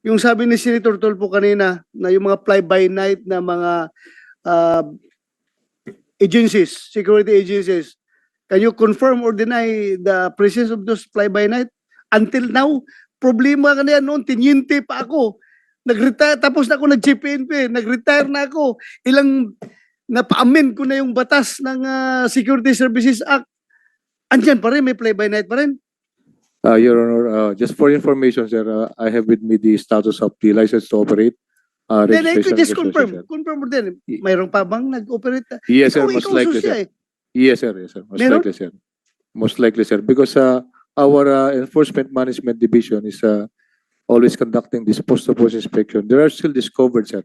yung sabi ni Senator Tulfo kanina na yung mga fly-by-night na mga uh, agencies, security agencies, can you confirm or deny the presence of those fly-by-night? Until now, problema ka na yan noon, tinyente pa ako. Nag-retire, tapos na ako nag-chief PNP, nag-retire na ako. Ilang, napa-amend ko na yung batas ng ah, Security Services Act. Andyan pa rin, may fly-by-night pa rin. Uh, Your Honor, uh, just for information, sir, uh, I have with me the status of the license to operate. Uh, Then I registration could just confirm. registration, Confirm mo din. Mayroon pa bang nag-operate? sir. Yes, sir, Ikaw- most ikaw likely, susya sir. eh. Yes, sir, yes, sir, most Meron? likely, sir. Most likely, sir, because uh, our uh, Enforcement Management Division is uh, always conducting this post-to-post inspection. There are still discovered, sir,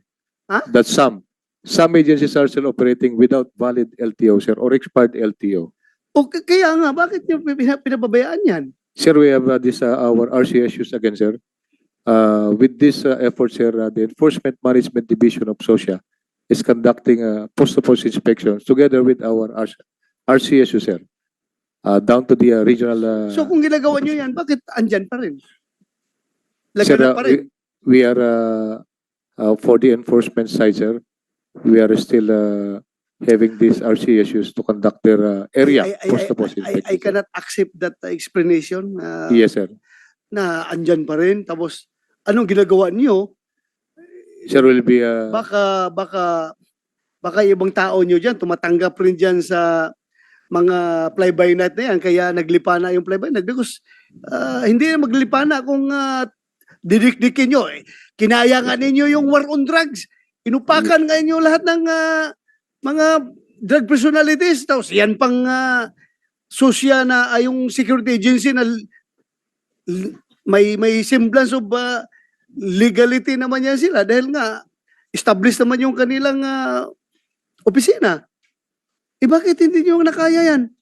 Huh? that some, some agencies are still operating without valid LTO, sir, or expired LTO. O k- kaya nga, bakit nyo pina- pinababayaan yan? Sir, we have uh, this, uh, our RCSUs again, sir. Uh, with this uh, effort, sir, uh, the Enforcement Management Division of SOSIA is conducting uh, post-to-post inspections together with our RC RCSU, sir. Uh, down to the uh, regional. Uh, So kung ginagawa nyo yan, bakit andyan pa rin? sir, Laganap uh, pa rin. we, we are, uh, uh, for the enforcement side, sir, we are still uh, having these RCSUs to conduct their uh, area I, I, I, I, I inspection. sir. cannot accept that explanation uh, Yes, sir. na andyan pa rin. Tapos, anong ginagawa nyo? Sir, will be, uh, Baka, baka, baka ibang tao nyo dyan, tumatanggap rin dyan sa mga fly-by-night na yan, kaya naglipa na yung fly-by-night because uh, hindi na maglipa na kung uh, didikdikin nyo. Eh. Kinaya nga ninyo yung war on drugs. Inupakan nga inyo lahat ng ah, mga drug personalities. Tapos yan pang uh, susya na ay yung security agency na may may semblance of ah, legality naman yan sila dahil nga established naman yung kanilang ah, opisina. Eh bakit hindi nyo nakaya yan?